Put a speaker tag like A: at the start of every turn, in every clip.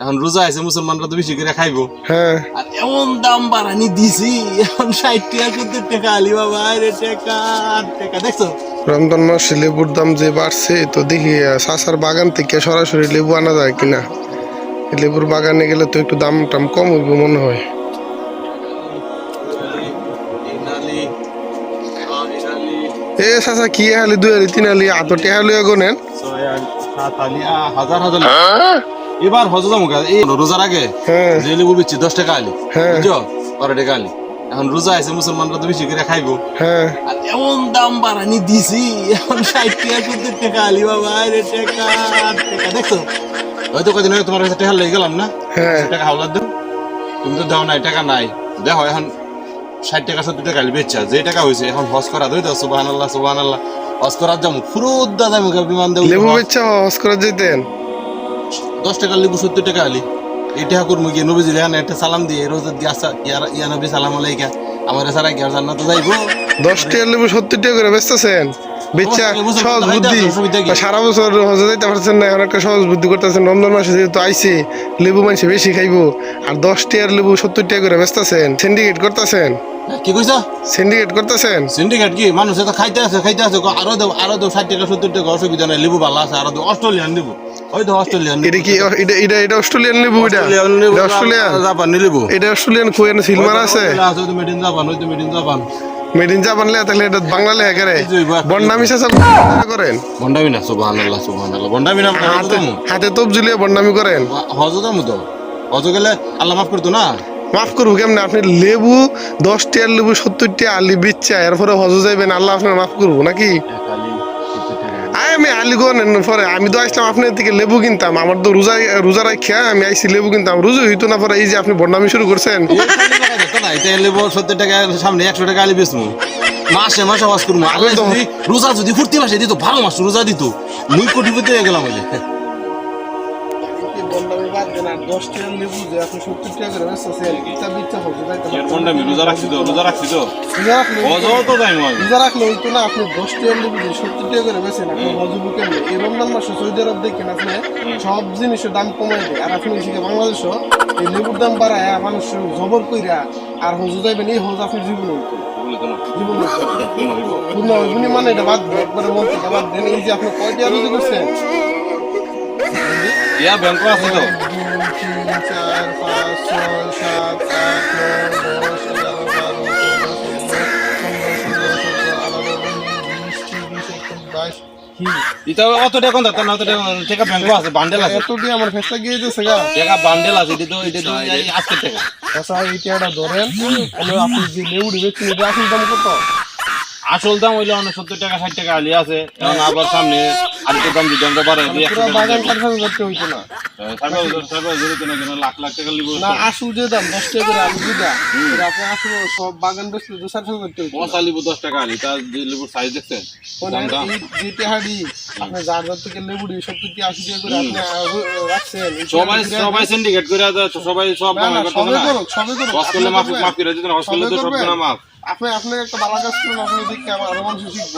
A: এখন রোজা আছে মুসলমানরা তো বেশি করে খাইবো।
B: হ্যাঁ।
A: আর এমন দাম বাড়ানি দিছি এখন ষাট টাকা সত্তর টাকা আলি বাবা রে টাকা টাকা। দেখছ?
B: রমজান মাসে লেবুর দাম যে বাড়ছে তো দেখি সাসার বাগান থেকে সরাসরি লেবু আনা যায় কিনা? লেবুর বাগানে গেলে তো একটু দাম টাম কম হইব মনে হয়। এ সাসা কি হালি দুই হালি তিন হালি আত টেহা লইয়া গোনেন
A: হাজার হাজার এবার দাম এই রোজার আগে যে লেবু বেচছি দশ টাকা আলি
B: হ্যাঁ।
A: বুঝছ? বারো টাকা আলি। এখন রোজা আছে মুসলমানরা তো বেশি করে খাইবো।
B: হ্যাঁ।
A: আর এমন দাম বাড়ানি দিছি এখন ষাট টাকা সত্তর টাকা আলি বাবা রে টাকা টাকা দেখছ? হয়তো কদিন আগে তোমার কাছে টাকা লেগে গেলাম না?
B: হ্যাঁ।
A: টাকা হাওলার দেও তুমি তো দাও নাই টাকা নাই। দেখো এখন ষাট টাকা সত্তর টাকা আলি বেচছা। যে টাকা হয়েছে এখন হজ করা দই তো সুবাহান আল্লাহ সুবাহান আল্লাহ হজ করার যাব ফুরুদ দাদা মুখে বিমান দেবো।
B: লেবু বেচা হস করে যেতেন
A: দশ টাকা লেবু সত্তর টাকা আলি। এই টাকা করব গিয়ে নবী জিলে একটা সালাম দিয়ে রোজ দিয়া ইয়া- ইয়া নবী সালাম আলাইকা। আমার সারা আর জান্নাতে যাইবো?
B: দশ টাকা লেবু সত্তর টাকা করে বেচতেছেন? বেচা সহজ বুদ্ধি? সারা বছর হজে যাইতে পারছেন না সহজ বুদ্ধি করতেছেন। রমজান মাসে যেহেতু লেবু মানুষে বেশি খাইবো। আর দশ টাকার লেবু সত্তর টাকা করে বেচতেছেন। সিন্ডিকেট করতেছেন?
A: কি কইছ?
B: সিন্ডিকেট করতেছেন?
A: সিন্ডিকেট কি? মানুষ তো খাইতে আছে খাইতে আছে। আরও দেব আরও দেব ষাট টাকা সত্তর টাকা অসুবিধা নাই। লেবু ভালো আছে আরও দেব অস্ট্রেলিয়ান দেবো ওই তো অস্ট্রেলিয়ান
B: এটা কি এটা এটা এটা অস্ট্রেলিয়ান লেবু এটা? অস্ট্রেলিয়ান
A: জাপানি লেবু।
B: এটা অস্ট্রেলিয়ান কোয়েন সিলমার আছে?
A: আছে তো মেড ইন জাপান ওই তো made in Japan
B: made in Japan লে তাহলে এটা বাংলা লেখা করে। বন্ডামি চাচা করেন?
A: বন্ডামি না সুবহানাল্লাহ সুবহানাল্লাহ। বন্ডামি না
B: হাতে হাতে তোপ ঝুলিয়ে বন্ডামি করেন।
A: হজ দামু তো। হজ গেলে আল্লাহ মাফ করতো না।
B: মাফ করব কেমন? আপনি লেবু দশ টিয়ার লেবু সত্তর টিয়া আলি বিচ্ছা এরপরে হজ যাইবেন আল্লাহ আপনার মাফ করব নাকি? পরে আমি তো আসলাম আপনার থেকে লেবু কিনতাম। আমার তো রোজা রোজা রাখিয়া আমি আইসি লেবু কিনতাম। রোজা হইতো না পরে এই যে আপনি বদনামি শুরু করছেন।
A: লেবু সত্তর টাকা সামনে একশো টাকা আলি বেচমু মাসে মাসে হজ করব। রোজা যদি ফুর্তি মাসে দিত ভালো মাস রোজা দিত। মুই কোটিপতি হয়ে গেলাম
B: বন্ডামি বাদ দেন আর দশ লেবু যে আপনি সত্তর টাকা করে
A: রোজা রাখছি তো রোজা রাখছি তো? তো যাই
B: রোজা রাখলে হইতো না আপনি দশ লেবু যে সত্তর টাকা করে বেছেন আপনি হজে বুকেন এই রমজান মাসে সৌদি আরব দেখেন আপনি সব জিনিসের দাম কমাই দেয়। আর আপনি এদিকে বাংলাদেশও এই লেবুর দাম বাড়ায় মানুষ জবর কইরা আর হজে যাইবেন এই হজ আপনি জীবনে হইতো। জীবনে মানে এটা বাদ একবারে থেকে বাদ দেন। এই যে আপনি কয়টা রুজি করছেন?
A: ইয়া ব্যাংক আছে তো
B: চার, পাঁচ, ছয়, সাত, আট, নয়, দশ, এগারো, বারো, চোদ্দ, ষোলো, সতেরো, আঠারো, উনিশ, বিশ, তিরিশ, একত্রিশ, বাইশ। কি?
A: এটা অত টাকা না অত টাকা টাকা ব্যাংক আছে বান্ডেল আছে
B: এত দিয়ে আমার ফেসটা গিয়ে যেতেছে গা
A: টাকা বান্ডেল আছে এটা তো এটা তো টাকা
B: আচ্ছা এই টিয়াটা ধরেন তাহলে আপনি যে বেচছেন এটা আসল দাম কত
A: আসল দাম হইল অনেক সত্তর টাকা ষাট টাকা আলি আছে। এখন আবার সামনে আরেকটু দাম যদি আমরা বাড়াই দিই
B: পুরো বাগান কাটফান করতে হইতো না
A: লাখ লাখ টাকা লিব
B: না আসল যে দাম দশ টাকা করে আমি দিদা আপনি আসল সব বাগান বেচলে দু সাড়ে করতে হইতো
A: মশা লিবু দশ টাকা আলি তার লিবুর সাইজ দেখছেন?
B: এই আপনি যার যার থেকে লেবুডি সত্তর টাকা আশি টাকা করে আপনি রাখছেন
A: সবাই সবাই সিন্ডিকেট করে সবাই সব
B: না, না,
A: করতে
B: সবে
A: না?
B: করুক, করুক।
A: হস করলে মাফ মাফ করে দিতেন হস করলে তো
B: সব।
A: মাফ
B: আপনি আপনি একটা ভালো কাজ করুন আপনি দেখে আমার আরও মানুষ শিখব।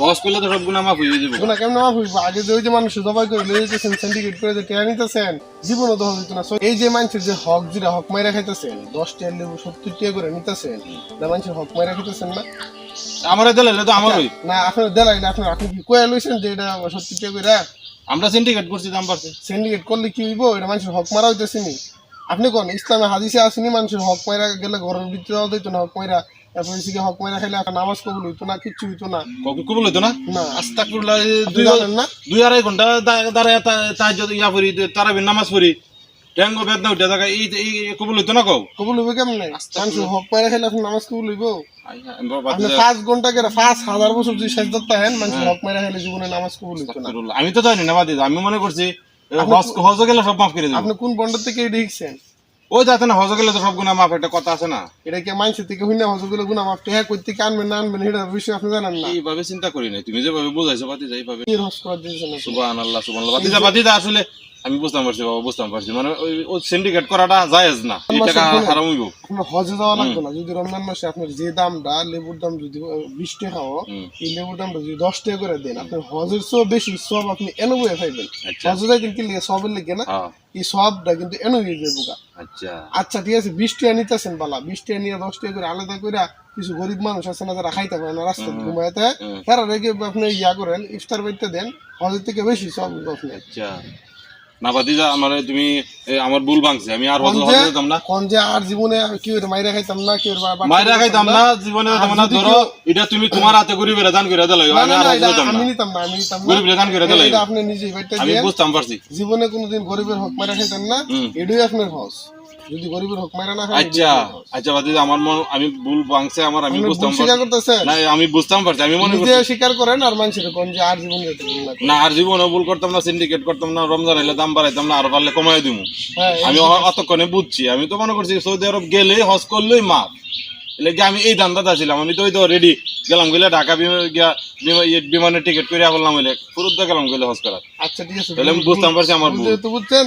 A: হস করলে তো সব গুণা মাফ হয়ে যাবে।
B: গুণা কেমন মাফ হইবো আগে যে ওই যে মানুষ জবাই করে লয়ে যেতেছেন সিন্ডিকেট করে যে টেয়া নিতেছেন জীবনও তো হইতো না। এই যে মানুষের যে হক যেটা হক মাইরা খাইতেছেন দশ টিয়ার লেবু সত্তর টিয়া করে নিতেছেন না মানুষের হক মাইরা খাইতেছেন না?
A: আমার দিলে তো আমারই।
B: না আপনি দেলাই না আপনি আপনি কি কয়ে লইছেন যে এটা সত্তর টিয়া করে
A: আমরা সিন্ডিকেট করছি দাম বাড়ছে
B: সিন্ডিকেট করলে কি হইব? এটা মানুষের হক মারা হইতেছে আপনি কোন ইসলামে হাদিসে আসেনি মানুষের হক মাইরা গেলে ঘরের ভিতরে না হক মাইরা তারপরে এসে হক খাইলে নামাজ কবুল হইতো না কিচ্ছু হইতো না।
A: কবুল হইতো না?
B: না।
A: আস্তাগফিরুল্লাহ দুই
B: না?
A: দুই আড়াই ঘণ্টা দাঁড়ায় তা- ইয়া পড়ি তারাবির নামাজ পড়ি। ট্যাঙ্গ বেদনা উঠে থাকা এই এই কবুল হইতো না কও?
B: কবুল হইবে কেমনে? হক খাইলে নামাজ কবুল হইব?
A: আমি তো জানি না আমি মনে করছি হজ গেলে সব মাফ করে দেবো।
B: আপনি কোন বন্ডার থেকে এটা
A: ওই যাতে না হজ গেলে তো সব গুণা মাফ একটা কথা আছে না?
B: এটা কি মানুষের থেকে হইনা হজগুলো গুণা মাপ টেহা করতে কি আনবেন না আনবেন এটা বিষয় আপনি জানেন না।
A: এইভাবে চিন্তা করি নাই তুমি যেভাবে বোঝাইছো বাতি এইভাবে।
B: কি হজ করার দিয়েছেন আপনি?
A: সুবাহ আল্লাহ সুবাহ বাতিজা বাতিজা আসলে আমি বুঝতাম পারছি বাবা বুঝতাম পারছি। মানে ওই ও সিন্ডিকেট করাটা জায়েজ না এই টাকা হারাম হইব।
B: আপনার হজে যাওয়া লাগতো না। যদি রমজান মাসে আপনার যে দামটা লেবুর দাম যদি বিশ টাকা হয়, এই লেবুর দামটা যদি দশ টাকা করে দেন আপনার হজের চেয়েও বেশি সব আপনি এনে বয়ে খাইবেন।
A: আচ্ছা।
B: হজে যাইতেন কি লিগে সবের লেগে না?
A: হ্যাঁ।
B: এই সবটা কিন্তু এনে হয়ে যায় বোকা
A: আচ্ছা।
B: আচ্ছা ঠিক আছে বিশ টিয়া নিতেছেন বালা। বিশ টাকা নিয়ে দশ টাকা করে আলাদা করে কিছু গরিব মানুষ আছে না যারা খাইতে পারে না রাস্তা ঘুমাইতে। তারা রেখে আপনি ইয়া করেন ইফতার বাইতে দেন হজের থেকে বেশি সব আপনি।
A: আচ্ছা। না ভাতিজা আমার তুমি আমার ভুল ভাঙছে আমি আর হজল
B: হজল
A: হজ যেতাম না।
B: কোন যে আর জীবনে কি মাইরা খাইতাম না কি
A: মাইরা খাইতাম না জীবনে যেতাম না ধরো এটা তুমি তোমার হাতে গরিবের দান করে দিলাই আমি আর
B: হজল
A: হজ
B: না
A: যেতাম
B: আমি নিতাম না আমি নিতাম না।
A: গরিবের দান করে দিলাই
B: এটা আপনি নিজেই বাইতে
A: আমি বুঝতাম পারছি।
B: জীবনে কোনোদিন গরিবের হক মাইরা খাইতাম না। এটাই আপনার হজ। যদি গরিবের হক মারা না
A: আচ্ছা আচ্ছা আমার মন আমি ভুল আমার আমি বুঝতাম
B: স্বীকার
A: না। আমি বুঝতাম পারছি আমি মনে
B: নিজে স্বীকার করেন আর মানুষের কোন যে আর জীবন না
A: আর জীবনে ভুল করতাম না সিন্ডিকেট করতাম না রমজান এলে দাম বাড়াইতাম না আর পারলে কমাই দিব
B: হ্যাঁ
A: আমি অতক্ষণে বুঝছি। আমি তো মনে করছি সৌদি আরব গেলে হজ করলেই মাপ আমি এই দান্দাতে ছিলাম আমি তো ওই তো রেডি গেলাম গেলে ঢাকা ইয়ে বিমানের টিকিট করে বললাম হইলে গেলাম গেলে করার।
B: আচ্ছা ঠিক আছে
A: তাহলে আমি বুঝতাম পারছি আমার
B: বুঝতে বুঝছেন।